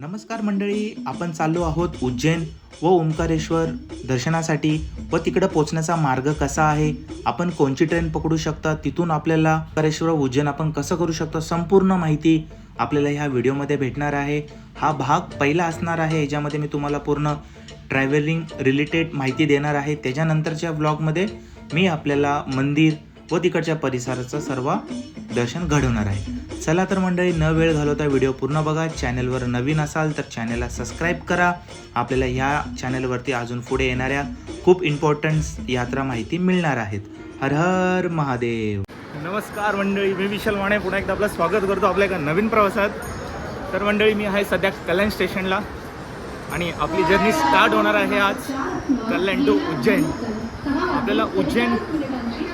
नमस्कार मंडळी आपण चाललो आहोत उज्जैन व ओंकारेश्वर दर्शनासाठी व तिकडं पोचण्याचा मार्ग कसा आहे? आपण कोणची ट्रेन पकडू शकता? तिथून आपल्याला ओंकारेश्वर उज्जैन आपण कसं करू शकतो? संपूर्ण माहिती आपल्याला ह्या व्हिडिओमध्ये भेटणार आहे. हा भाग पहिला असणार आहे याच्यामध्ये मी तुम्हाला पूर्ण ट्रॅव्हलिंग रिलेटेड माहिती देणार आहे. त्याच्यानंतरच्या ब्लॉगमध्ये मी आपल्याला मंदिर व तिकडच्या परिसराचं सर्व दर्शन घडवणार आहे. चला तर मंडळी न वेळ घालवता व्हिडिओ पूर्ण बघा. चॅनलवर नवीन असाल तर चॅनलला सबस्क्राईब करा. आपल्याला ह्या चॅनलवरती अजून पुढे येणाऱ्या खूप इम्पॉर्टंट यात्रा माहिती मिळणार आहेत. हर हर महादेव. नमस्कार मंडळी मी विशाल माने पुन्हा एकदा आपलं स्वागत करतो आपल्या एका नवीन प्रवासात. तर मंडळी मी आहे सध्या कल्याण स्टेशनला. आणि आपली जर्नी स्टार्ट होणार आहे आज कल्याण टू उज्जैन. आपल्याला उज्जैन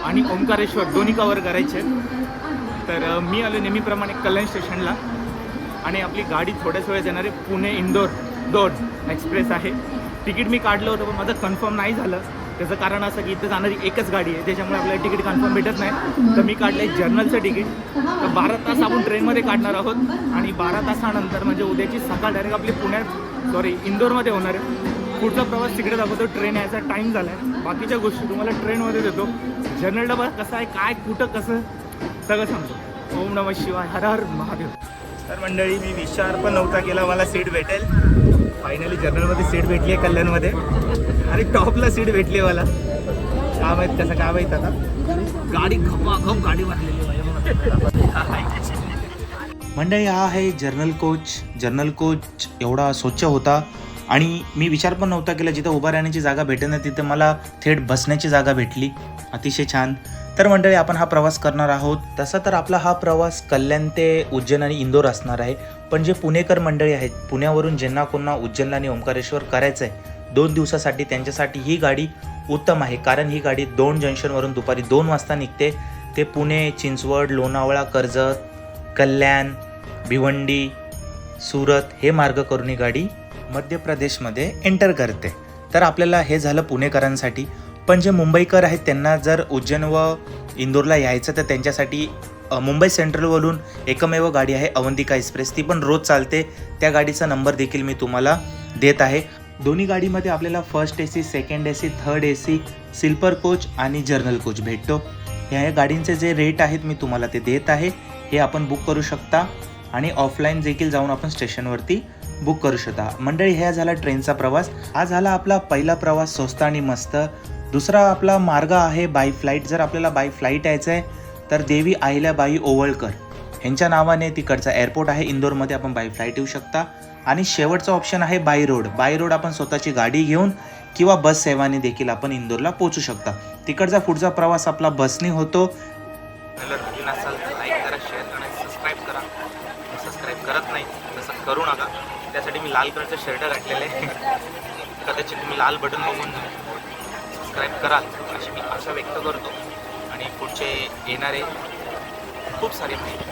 आणि ओंकारेश्वर दोन्ही कवर करायचे. तर मी आलो नेहमीप्रमाणे कल्याण स्टेशनला. आणि आपली गाडी थोड्याच वेळेत येणार आहे. पुणे इंदोर दोन एक्सप्रेस आहे. तिकीट मी काढलं होतं पण माझं कन्फर्म नाही झालं. त्याचं कारण असं की इथं जाणारी एकच गाडी आहे. त्याच्यामुळे आपल्याला तिकीट कन्फर्म भेटत नाही. तर मी काढलं आहे जर्नलचं तिकीट. तर बारा तास आपण ट्रेनमध्ये काढणार आहोत. आणि बारा तासानंतर म्हणजे उद्याची सकाळ डायरेक्ट आपली पुण्यात सॉरी इंदोरमध्ये होणार आहे. पुढचा प्रवास तिकडे दाखवतो. ट्रेन यायचा टाईम झाला आहे बाकीच्या गोष्टी तुम्हाला ट्रेनमध्ये देतो. जर्नल डबा कसा आहे काय कुठं कसं? सगळं सांगतो. ओम नमः शिवाय हर हर महादेव. तर मंडळी मी विचार पण नव्हता केला मला सीट भेटेल. फायनली जर्नलमध्ये सीट भेटली आहे कल्याणमध्ये. आणि टॉपला सीट भेटली आहे मला. काय माहीत कसं काय माहीत आता. गाडी खपाखप गाडी भरलेली मंडळी हा आहे जर्नल कोच जर्नल कोच एवढा स्वच्छ होता. आणि मी विचार पण नव्हता केला जिथं उभा राहण्याची जागा भेटेल ना तिथं मला थेट बसण्याची जागा भेटली. अतिशय छान. तर मंडळी आपण हा प्रवास करणार आहोत. तसा तर आपला हा प्रवास कल्याण ते उज्जैन आणि इंदोर असणार आहे. पण जे पुणेकर मंडळी आहेत पुण्यावरून ज्यांना कोणा उज्जैन आणि ओंकारेश्वर करायचं आहे दोन दिवसासाठी त्यांच्यासाठी ही गाडी उत्तम आहे. कारण ही गाडी दोन जंक्शनवरून दुपारी दोन वाजता निघते. ते पुणे चिंचवड लोणावळा कर्जत कल्याण भिवंडी सुरत हे मार्ग करून ही गाडी मध्य प्रदेशमध्ये एंटर करते. तर आपल्याला हे झालं पुणेकरांसाठी. पण जे मुंबईकर आहेत त्यांना जर उज्जैन व इंदोरला यायचं तर त्यांच्यासाठी मुंबई सेंट्रलवरून एकमेव गाडी आहे अवंतिका एक्सप्रेस. ती पण रोज चालते. त्या गाडीचा नंबर देखील मी तुम्हाला देत आहे. दोन्ही गाडीमध्ये आपल्याला first A C second A C third A C sleeper coach आणि जर्नल कोच भेटतो. ह्या गाडींचे जे रेट आहेत मी तुम्हाला ते देत आहे. हे आपण बुक करू शकता आणि ऑफलाईन देखील जाऊन आपण स्टेशनवरती बुक करू शकता. मंडळी ह्या झाला ट्रेनचा प्रवास. हा झाला आपला पहिला प्रवास स्वस्त आणि मस्त. दुसरा आपला मार्ग आहे बाय फ्लाईट जर आपल्याला बाय फ्लाईट यायचं आहे तर देवी अहिल्याबाई ओवळकर. ह्यांच्या नावाने तिकडचा एअरपोर्ट आहे. इंदोरमध्ये आपण बाय फ्लाईट येऊ शकता. आणि शेवटचा ऑप्शन आहे बाय रोड बाय रोड आपण स्वतःची गाडी घेऊन किंवा बस सेवाने देखील आपण इंदोरला पोहोचू शकता. तिकडचा पुढचा प्रवास आपला बसने होतो. करत नाही. तसं करू नका. त्यासाठी मी लाल कलरचं शर्ट घातलेलं आहे. कदाचित तुम्ही लाल बटन बघून सबस्क्राईब कराल अशी मी आशा व्यक्त करतो. आणि पुढचे येणारे खूप सारे माहिती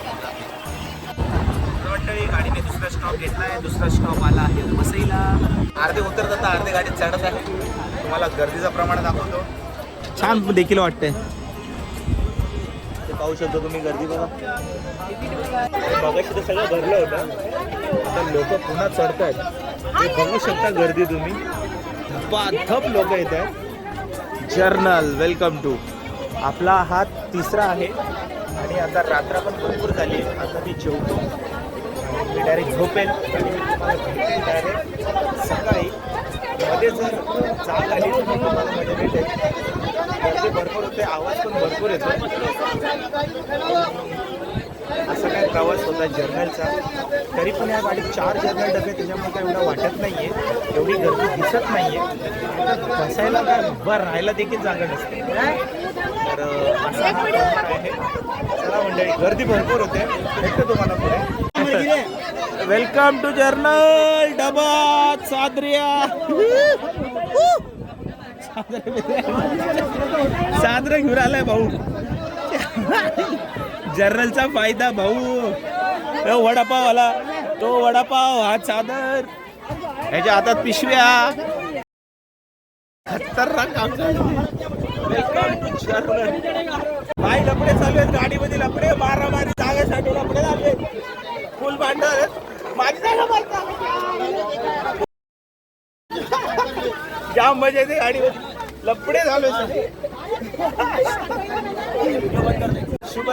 मंडळी गाडीने दुसरा स्टॉप घेतला आहे दुसरा स्टॉप आला आहे वसईला. अर्धे उतरतात तर अर्धे गाडीत चढत आहे. तुम्हाला गर्दीचं प्रमाण दाखवतो. छान देखील वाटतंय. ते पाहू शकतो तुम्ही गर्दी बघा. बघायचं तर सगळं भरलं होतं. आता लोक पुन्हा चढत आहेत ते बघू शकता गर्दी तुम्ही. धप लोक येत आहेत. जर्नल वेलकम टू आपला हा तिसरा आहे आणि आता रात्र पण भरपूर झाली आहे. आता मी जेवतो. मी डायरेक्ट झोपेल आणि मी तुम्हाला भेटेल डायरेक्ट सकाळी. मध्ये जर जाग आली तर मी तुम्हाला मध्ये भेटेल गर्दी भरपूर होते. आवाज पण भरपूर येतो. असा काय प्रवास होता जर्नलचा तरी पण या गाडीत चार जर्नल डबे त्याच्यामुळे काय एवढा वाटत आहे एवढी गर्दी दिसत नाही आहे बसायला काय उभं राहायला देखील जागा नसते. तर असा हा आहे? चला मंडळी गर्दी भरपूर होते. भेटतो तुम्हाला पुढे. वेलकम टू जर्नल डबा सादरिया. सादर घेऊन आलाय भाऊ. जनरलचा फायदा भाऊ. वडापाव आला तो वडापाव हा चादर. ह्याच्या हातात पिशव्या. खतरनाक काम काय लपडे चालू आहेत. गाडीमध्ये लपडे. जागा जागेसाठी लपडे चालले फुल भांडर माझी जागा मारता. जाम मजा येते गाडीमध्ये. लपडे झालो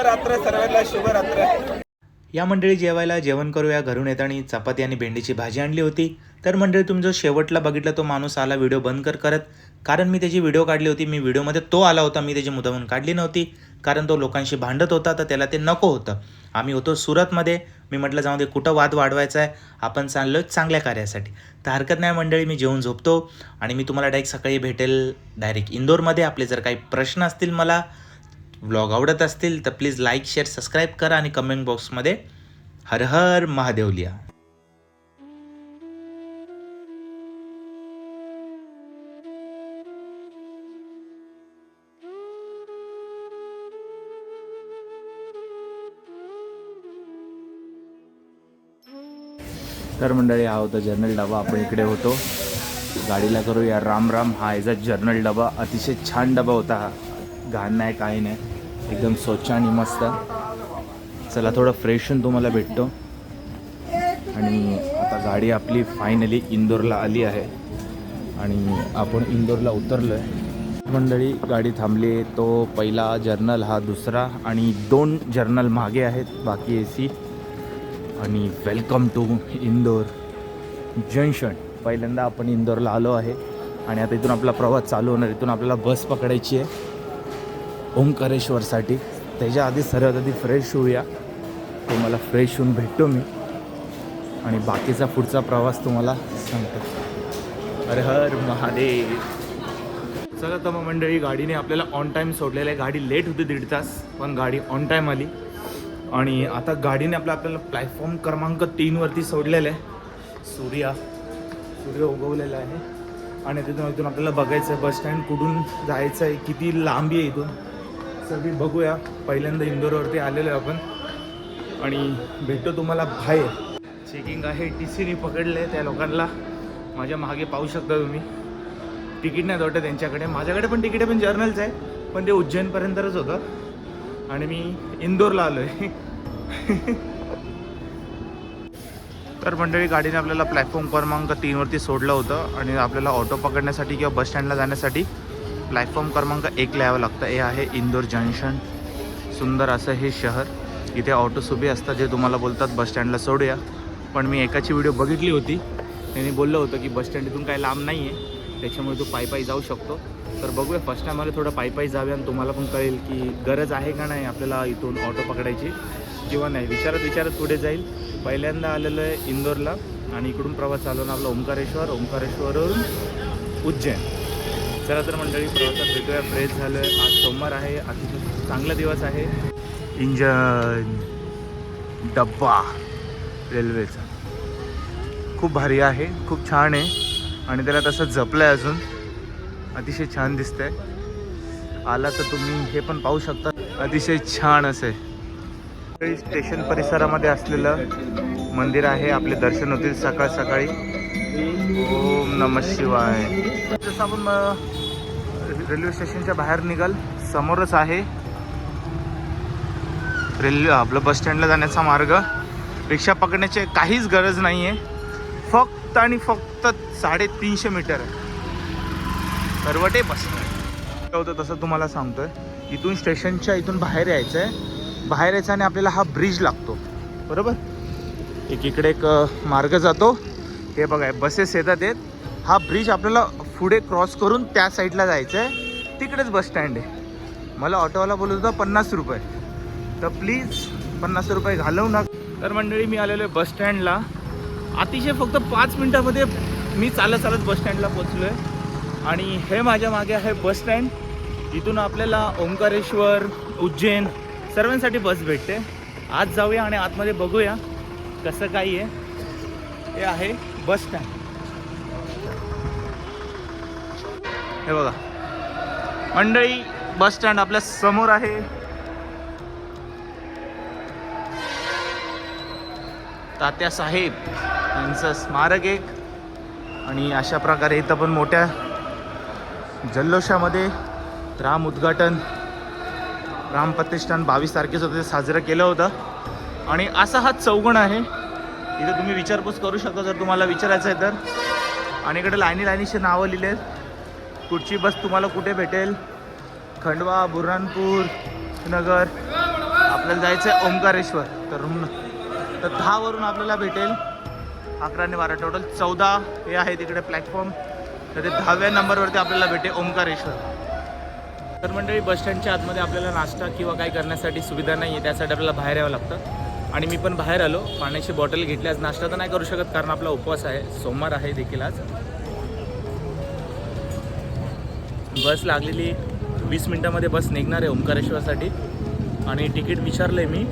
शुभरात्र सर्वांना शुभरात्र. या मंडळी जेवायला जेवण करूया घरून येताना चपाती आणि भेंडीची भाजी आणली होती. तर मंडळी तुम्ही जो शेवटला बघितला तो माणूस आला व्हिडिओ बंद कर करत. कारण मी त्याची व्हिडिओ काढली होती मी व्हिडिओमध्ये तो आला होता मी त्याची मुद्दामून काढली नव्हती. कारण तो लोकांशी भांडत होता तर त्याला ते नको होतं. आम्ही होतो सुरतमध्ये. मी म्हटलं जाऊ दे कुठं वाद वाढवायचा आहे आपण चाललो चांगल्या कार्यासाठी. तर हरकत नाही मंडळी मी जेवून झोपतो. आणि मी तुम्हाला डायरेक्ट सकाळी भेटेल डायरेक्ट इंदोरमध्ये. आपले जर काही प्रश्न असतील मला व्लॉग आवडत असतील तर प्लीज लाईक शेअर सबस्क्राईब करा आणि कमेंट बॉक्समध्ये हर हर महादेव लिहा तर मंडळी हा होता जर्नल डबा. आपण इकडे होतो. गाडीला करूया. राम राम. हा याचा जर्नल डबा. अतिशय छान डबा होता हा. घाण नाही काही नाही. एकदम स्वच्छ आणि मस्त. चला थोडं फ्रेश होऊन तुम्हाला भेटतो. आणि आता गाडी आपली फायनली इंदोरला आली आहे. आणि आपण इंदोरला उतरलो आहे मंडळी गाडी थांबली तो पहिला जर्नल हा दुसरा आणि दोन जर्नल मागे आहेत. बाकी ए सी आणि वेलकम टू इंदोर. जंक्शन पहिल्यांदा आपण इंदोरला आलो आहे. आणि आता इथून आपला प्रवास चालू होणार. इथून आपल्याला बस पकडायची आहे. ओंकारेश्वरसाठी. त्याच्या आधी सर्वात आधी फ्रेश होऊया. तुम्हाला फ्रेश होऊन भेटतो मी. आणि बाकीचा पुढचा प्रवास तुम्हाला सांगतो. हर हर महादेव. चला तर मग मंडळी गाडीने आपल्याला ऑन टाईम सोडलेलं आहे. गाडी लेट होती दीड तास पण गाडी ऑन टाईम आली. आणि आता गाडीने आपलं आपल्याला प्लॅटफॉर्म क्रमांक तीनवरती सोडलेलं आहे. सूर्या. सूर्य उगवलेला आहे. आणि तिथून इथून आपल्याला बघायचं आहे. बस स्टँड कुठून जायचं आहे. किती लांबी आहे इथून. सगळी बघूया पहिल्यांदा इंदोरवरती आलेलो आहे आपण आणि भेटतो तुम्हाला बाहेर चेकिंग आहे टी सीने पकडले त्या लोकांना माझ्या मागे पाहू शकता तुम्ही तिकीट नाही वाटतं त्यांच्याकडे माझ्याकडे पण तिकीट आहे पण जर्नलचं आहे पण ते उज्जैनपर्यंतच होतं आणि मी इंदोरला आलो आहे तर मंडळी गाडीने आपल्याला प्लॅटफॉर्म क्रमांक तीनवरती सोडलं होतं आणि आपल्याला ऑटो पकडण्यासाठी किंवा बस स्टँडला जाण्यासाठी प्लॅटफॉर्म क्रमांक एक यावं लागतं. हे आहे इंदोर जंक्शन. सुंदर असं हे शहर. इथे ऑटोस उभे असतात जे तुम्हाला बोलतात बस स्टँडला सोडूया. पण मी एकाची व्हिडिओ बघितली होती. त्यांनी बोललं होतं की बस स्टँड इथून काही लांब नाही आहे त्याच्यामुळे तू पायी पायी जाऊ शकतो. तर बघूया फर्स्ट टाइम थोडं पायी पायी आणि तुम्हाला पण कळेल की गरज आहे का नाही आपल्याला इथून ऑटो पकडायची किंवा नाही. विचारत विचारत पुढे जाईल. पहिल्यांदा आलेलं आहे इंदोरला आणि इकडून प्रवास चालवून आपला ओंकारेश्वर. ओंकारेश्वरवरून उज्जैन. चला तर मंडळी प्रवासात भेटूया. फ्रेश झालं आहे आज सोमवार आहे. अतिशय चांगला दिवस आहे. इंजन. डब्बा. रेल्वेचा. खूप भारी आहे. खूप छान आहे. आणि त्याला तसं जपलं आहे अजून. अतिशय छान दिसतंय. आला तर तुम्ही हे पण पाहू शकता. अतिशय छान असे. स्टेशन परिसरामध्ये असलेलं मंदिर आहे. आपले दर्शन होतील सकाळ सकाळी ओम नम शिवाय. जसं आपण रेल्वे स्टेशनच्या बाहेर निघाल समोरच आहे रेल्वे आपलं बस स्टँडला जाण्याचा मार्ग. रिक्षा पकडण्याची काहीच गरज नाही आहे फक्त आणि फक्त साडेतीनशे मीटर. आहे करवटे बस होतं तसं तुम्हाला सांगतोय. इथून स्टेशनच्या इथून बाहेर यायचं आहे बाहेर यायचं आणि आपल्याला हा ब्रिज लागतो. बरोबर? एक इकडे एक मार्ग जातो. हे बघा बसेस येतात येत हा ब्रिज आपल्याला पुढे क्रॉस करून त्या साईडला जायचं आहे. तिकडेच बस स्टँड आहे. मला ऑटोवाला बोलत होता पन्नास रुपये. तर प्लीज पन्नास रुपये घालवू नका. तर मंडळी मी आलेलो आहे बस स्टँडला अतिशय फक्त पाच मिनटामध्ये मी चालत चालत बस स्टँडला पोचलो आहे आणि हे माझ्या मागे आहे बस स्टँड इथून आपल्याला ओंकारेश्वर उज्जैन सर्वांसाठी बस भेटते. आज जाऊया आणि आतमध्ये बघूया कसं काही आहे. हे आहे. Bus stand. हे बघा. मंडळी बस स्टँड आपल्यासमोर आहे. तात्या साहेब यांचं स्मारक एक. आणि अशा प्रकारे इथं पण मोठ्या जल्लोषामध्ये राम उद्घाटन राम प्रतिष्ठान बावीस तारखेचं ते साजरं केलं होतं. आणि असा हा चौगण आहे. इथे तुम्ही विचारपूस करू शकता जर तुम्हाला विचारायचं आहे तर. आणि इकडे लाईनी लाईनीचे नावं लिहिले आहेत कुठची बस तुम्हाला कुठे भेटेल? खंडवा बुरहानपूर नगर. आपल्याला जायचं आहे ओंकारेश्वर तर तर दहावरून आपल्याला भेटेल. अकरा आणि बारा टोटल चौदा हे आहे तिकडे प्लॅटफॉर्म तर ते दहाव्या नंबरवरती आपल्याला भेटेल ओंकारेश्वर. तर मंडळी बस स्टँडच्या आतमध्ये आपल्याला नाश्ता किंवा काही करण्यासाठी सुविधा नाही आहे त्यासाठी आपल्याला बाहेर यावं लागतं. आणि मी पण बाहेर आलो. पाण्याची बॉटल घेतली. आज नाश्ता तर नाही करू शकत कारण आपला उपवास आहे. सोमवार आहे देखील आज. बस लागलेली. वीस मिनटामध्ये बस निघणार आहे ओंकारेश्वरसाठी. आणि तिकीट विचारलं आहे मी.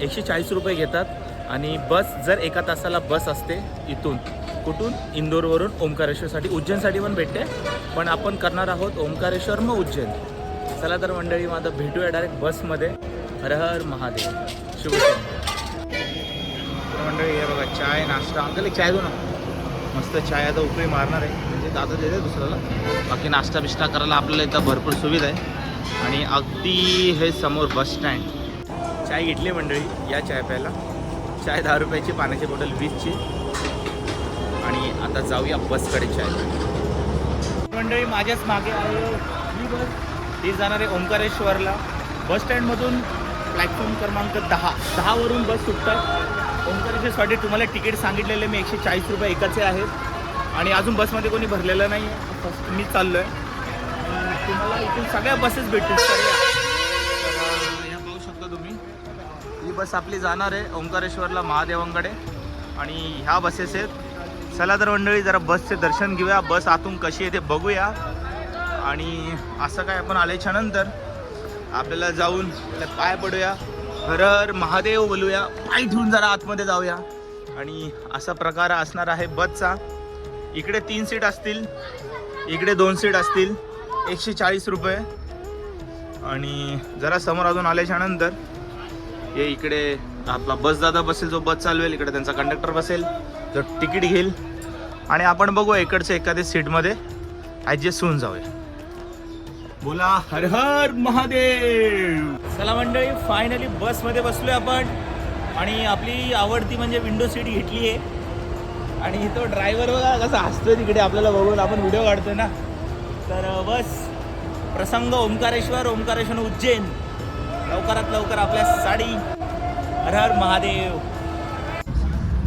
एकशे चाळीस रुपये घेतात. आणि बस जर एका तासाला बस असते इथून कुठून? इंदोरवरून ओंकारेश्वरसाठी. उज्जैनसाठी पण भेटते. पण आपण करणार आहोत ओंकारेश्वर मग उज्जैन. चला तर मंडळी माझं भेटूया डायरेक्ट बसमध्ये. हर हर महादेव. शुभ मंडळी हे बघा चाय नाश्ता. अंकल एक चाय देऊ ना. मस्त चाय आता उकळी मारणार आहे. म्हणजे दादा देते दुसऱ्याला. बाकी नाश्ता बिष्टा करायला आपल्याला इथं भरपूर सुविधा आहे. आणि अगदी हे समोर बस स्टँड. चाय घेतली मंडळी या चाय प्यायला. चाय दहा रुपयाची पाण्याची बॉटल वीसची. आणि आता जाऊया बसकडे चाय मंडळी माझ्याच मागे आहे ही बस. ही जाणार आहे ओंकारेश्वरला. बस स्टँडमधून प्लॅटफॉर्म क्रमांक दहा. दहावरून बस सुटतात. ओंकारेश्वरसाठी तुम्हाला तिकीट सांगितलेले मी एकशे चाळीस रुपये एकाचे आहेत आणि अजून बसमध्ये कोणी भरलेलं नाही आहे. फक्त मी चाललो आहे तुम्हाला इथून सगळ्या बसेस भेटतील. सगळ्या ह्या पाहू शकता तुम्ही. ही बस आपली जाणार आहे ओंकारेश्वरला महादेवांकडे. आणि ह्या बसेस आहेत. चला तर मंडळी जरा बसचे दर्शन घेऊया. बस आतून कशी आहे ते बघूया. आणि असं काय आपण आल्याच्यानंतर आपल्याला जाऊन पाय पडूया. हर हर महादेव बोलूया. पाय ठेवून जरा आतमध्ये जाऊया. आणि असा प्रकार असणार आहे बसचा. इकडे तीन सीट असतील. इकडे दोन सीट असतील. एकशे चाळीस रुपये. आणि जरा समोर अजून आल्याच्यानंतर हे इकडे आपला बस दादा बसेल जो बस चालवेल इकडे त्यांचा कंडक्टर बसेल तर तिकीट घेईल. आणि आपण बघू इकडच्या एखाद्या सीटमध्ये. ॲडजस्ट होऊन जाऊया. बोला हर हर महादेव. चला मंडळी फायनली बसमध्ये बसलोय आपण. आणि आपली आवडती म्हणजे विंडो सीट घेतली आहे आणि तो ड्रायव्हर बघा कसा हसतोय तिकडे आपल्याला बघून आपण व्हिडिओ काढतोय ना. तर बस. प्रसंग ओंकारेश्वर ओंकारेश्वर उज्जैन. लवकरात लवकर आपल्या साडी. हर हर महादेव.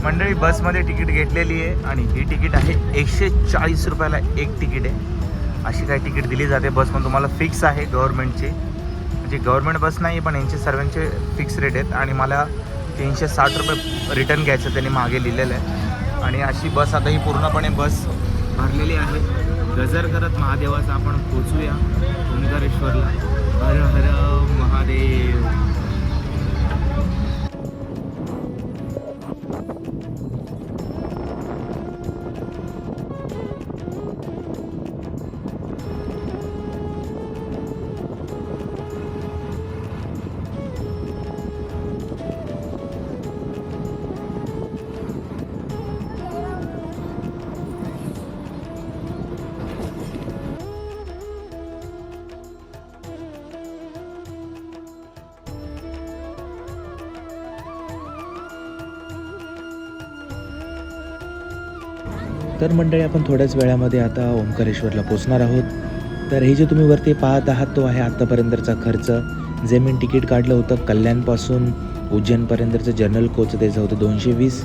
मंडळी बसमध्ये तिकीट घेतलेली आहे आणि ही तिकीट आहे एकशे चाळीस रुपयाला एक तिकीट आहे. अशी काही तिकीट दिली जाते. बस पण तुम्हाला फिक्स आहे गव्हर्मेंटची म्हणजे गव्हर्नमेंट बस नाही पण यांचे सर्वांचे फिक्स रेट आहेत. आणि मला तीनशे साठ रुपये रिटर्न घ्यायचं त्यांनी मागे लिहिलेलं आहे. आणि अशी बस आता ही पूर्णपणे बस भरलेली आहे. गजर करत महादेवाचा आपण पोचूया. ओंकारेश्वरला. हर हर महादेव. तर मंडळी आपण थोड्याच वेळामध्ये आता ओंकारेश्वरला पोचणार आहोत. तर हे जे तुम्ही वरती पाहत आहात तो आहे आत्तापर्यंतचा खर्च. जे मी तिकीट काढलं होतं कल्याणपासून. उज्जैनपर्यंतचं जनरल कोच त्याचं होतं दोनशे वीस.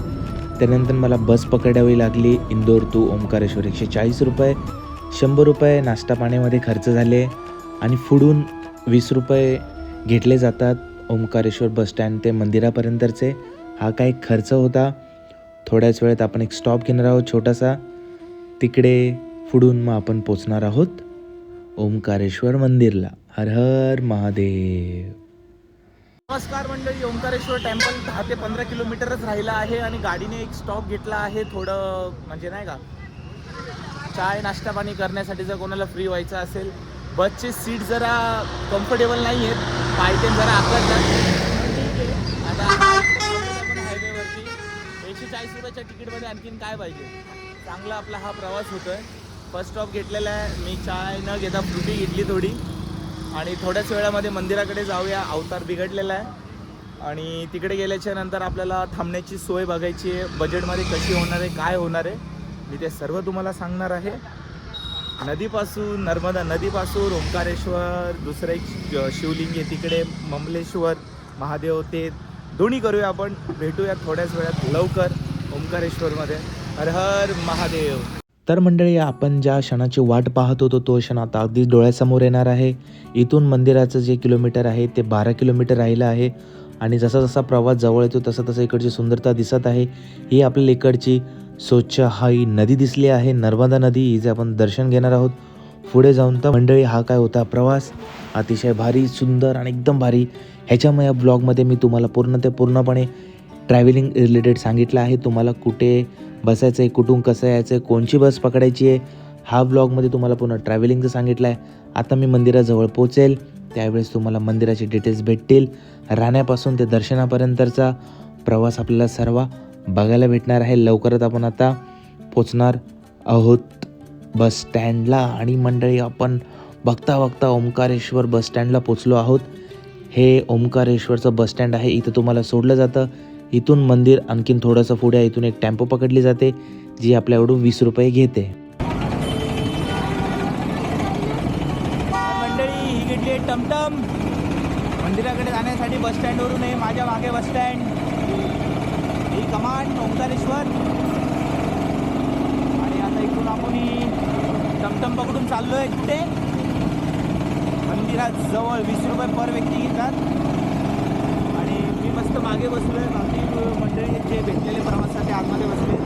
त्यानंतर मला बस पकडावी लागली. इंदोर टू ओंकारेश्वर एकशे चाळीस रुपये. शंभर रुपये नाश्ता पाण्यामध्ये खर्च झाले. आणि फुडून वीस रुपये घेतले जातात ओंकारेश्वर बसस्टँड ते मंदिरापर्यंतचे. हा काही खर्च होता. थोड्याच वेळात आपण एक स्टॉप घेणार आहोत छोटासा. तिकडे पुढून मग आपण पोचणार आहोत ओंकारेश्वर मंदिरला. हर हर महादेव. नमस्कार मंडळी ओंकारेश्वर टेम्पल दहा ते पंधरा किलोमीटरच राहिला आहे आणि गाडीने एक स्टॉप घेतला आहे. थोडं म्हणजे नाही का चाय नाश्ता पाणी करण्यासाठी जर कोणाला फ्री व्हायचं असेल बसचे सीट जरा कम्फर्टेबल नाही आहेत पायटेन जरा आकडतात आता चाळीस रुपयाच्या तिकीटमध्ये आणखीन काय पाहिजे? चांगला आपला हा प्रवास होतो आहे फर्स्ट स्टॉप घेतलेला आहे. मी चाय न घेता फ्रुटी घेतली थोडी. आणि थोड्याच वेळामध्ये मंदिराकडे जाऊया. अवतार बिघडलेला आहे. आणि तिकडे गेल्याच्यानंतर आपल्याला थांबण्याची सोय बघायची आहे. बजेटमध्ये कशी होणार आहे काय होणार आहे मी ते सर्व तुम्हाला सांगणार आहे. नदीपासून नर्मदा नदीपासून ओंकारेश्वर दुसरं एक शिवलिंग आहे तिकडे ममलेश्वर महादेव ते दोन्ही करूया आपण. भेटूया थोड्याच वेळात लवकर. ओंकारेश्वरमध्ये. हर हर महादेव. तर मंडळी आपण ज्या क्षणाची वाट पाहत होतो तो क्षण आता अगदी डोळ्यासमोर येणार आहे. इथून मंदिराचं जे किलोमीटर आहे ते बारा किलोमीटर राहिलं आहे. आणि जसा जसा प्रवास जवळ येतो तसं तसं इकडची सुंदरता दिसत आहे. ही आपल्याला इकडची स्वच्छ हाई नदी दिसली आहे. नर्मदा नदी हिचे आपण दर्शन घेणार आहोत. पुढे जाऊन तर मंडळी हा काय होता प्रवास? अतिशय भारी सुंदर आणि एकदम भारी. ह्याच्यामुळे या ब्लॉगमध्ये मी तुम्हाला पूर्ण ते पूर्णपणे ट्रॅव्हलिंग रिलेटेड सांगितलं आहे. तुम्हाला कुठे बसायचं आहे कुठून कसं यायचं आहे कोणची बस पकडायची आहे हा ब्लॉगमध्ये तुम्हाला पूर्ण ट्रॅव्हलिंगचं सांगितलं आहे आता मी मंदिराजवळ पोचेल त्यावेळेस तुम्हाला मंदिराचे डिटेल्स भेटतील. राहण्यापासून ते दर्शनापर्यंतचा प्रवास आपल्याला सर्व बघायला भेटणार आहे. लवकरच आपण आता पोचणार आहोत बस स्टँडला आणि मंडळी आपण बघता बघता ओंकारेश्वर बस स्टँडला पोचलो आहोत. हे ओंकारेश्वरचं बस स्टँड आहे. इथं तुम्हाला सोडलं जातं. इथून मंदिर आणखीन थोडंसं पुढे आहे. इथून एक टेम्पो पकडली जाते जी आपल्याकडून वीस रुपये घेते. मंडळी ही घेतली टमटम. मंदिराकडे जाण्यासाठी बस स्टँडवरून आहे माझ्या मागे बस स्टँड. ही कमान ओंकारेश्वर आणि आता इथून आपण ही टमटम पकडून चाललो आहे कुठे मंदिरात जवळ वीस रुपये पर व्यक्ती घेतात. आणि मी मस्त मागे बसलो आहे बाकी मंडळी जे भेटलेले प्रवासासाठी आतमध्ये बसले.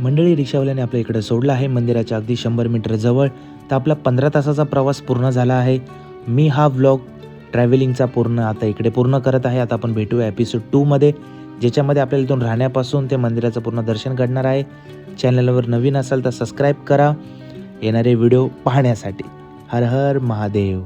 मंडळी रिक्षावाल्याने आपल्या इकडे सोडलं आहे. मंदिराच्या अगदी शंभर मीटर जवळ तर आपला पंधरा तासाचा प्रवास पूर्ण झाला आहे. मी हा व्लॉग ट्रॅव्हलिंगचा पूर्ण आता इकडे पूर्ण करत आहे. आता आपण भेटूया एपिसोड टूमध्ये ज्याच्यामध्ये आपल्याला इथून राहण्यापासून ते मंदिराचं पूर्ण दर्शन घडणार आहे. चॅनलवर नवीन असाल तर सबस्क्राईब करा. येणारे व्हिडिओ पाहण्यासाठी. हर हर महादेव.